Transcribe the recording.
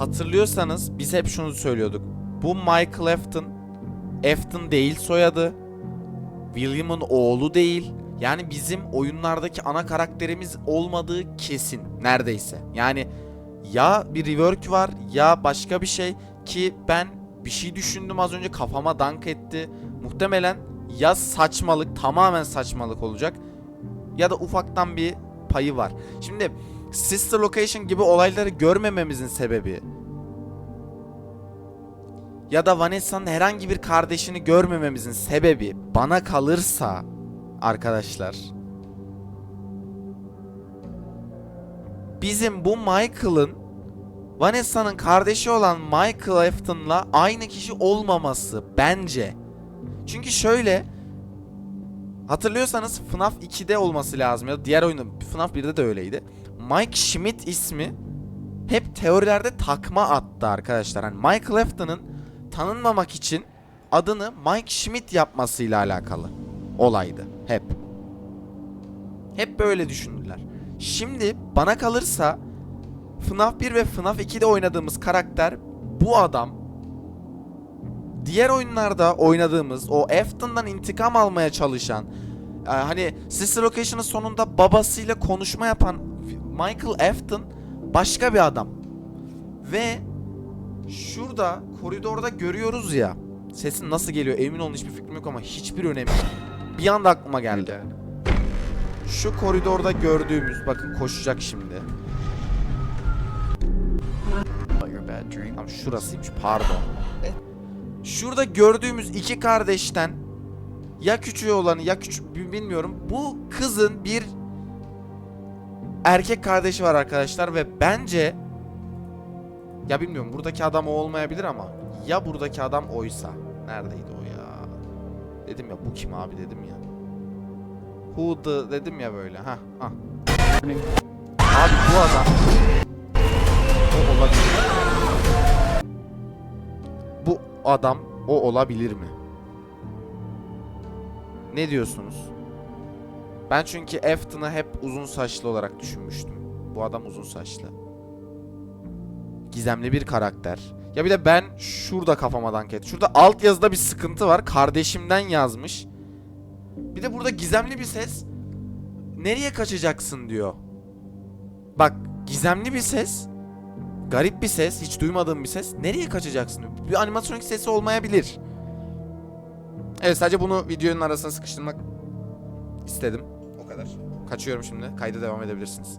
Hatırlıyorsanız biz hep şunu söylüyorduk. Bu Michael Afton, Afton değil soyadı. William'ın oğlu değil. Yani bizim oyunlardaki ana karakterimiz olmadığı kesin neredeyse. Yani ya bir rework var ya başka bir şey ki ben bir şey düşündüm az önce kafama dank etti. Muhtemelen ya saçmalık tamamen saçmalık olacak ya da ufaktan bir payı var. Şimdi Sister Location gibi olayları görmememizin sebebi ya da Vanessa'nın herhangi bir kardeşini görmememizin sebebi bana kalırsa arkadaşlar bizim bu Michael'ın Vanessa'nın kardeşi olan Michael Afton'la aynı kişi olmaması bence. Çünkü şöyle hatırlıyorsanız FNAF 2'de olması lazım ya diğer oyunda FNAF 1'de de öyleydi. Mike Schmidt ismi hep teorilerde takma attı arkadaşlar. Hani Michael Afton'ın tanınmamak için adını Mike Schmidt yapmasıyla alakalı olaydı hep. Hep böyle düşündüler. Şimdi bana kalırsa FNAF 1 ve FNAF 2'de oynadığımız karakter bu adam diğer oyunlarda oynadığımız o Afton'dan intikam almaya çalışan e, hani Sister Location'ın sonunda babasıyla konuşma yapan Michael Afton başka bir adam. Ve şurada koridorda görüyoruz ya sesin nasıl geliyor emin olun hiçbir fikrim yok ama hiçbir önemi yok. Bir anda aklıma geldi. Şu koridorda gördüğümüz bakın koşacak şimdi. your bad dream. Tam şurasıymış pardon. Şurada gördüğümüz iki kardeşten ya küçüğü olanı ya küçük bi- bilmiyorum. Bu kızın bir erkek kardeşi var arkadaşlar ve bence ya bilmiyorum buradaki adam o olmayabilir ama ya buradaki adam oysa. Neredeydi o ya? Dedim ya bu kim abi dedim ya. Who the dedim ya böyle. Ha ha. Abi bu adam o olabilir. Bu adam o olabilir mi? Ne diyorsunuz? Ben çünkü Afton'ı hep uzun saçlı olarak düşünmüştüm. Bu adam uzun saçlı. Gizemli bir karakter. Ya bir de ben şurada kafama dank et. Şurada alt yazıda bir sıkıntı var. Kardeşimden yazmış. Bir de burada gizemli bir ses. Nereye kaçacaksın diyor. Bak gizemli bir ses. Garip bir ses, hiç duymadığım bir ses. Nereye kaçacaksın? Bir animatronik sesi olmayabilir. Evet sadece bunu videonun arasına sıkıştırmak istedim. Kadar. Kaçıyorum şimdi. Kayda devam edebilirsiniz.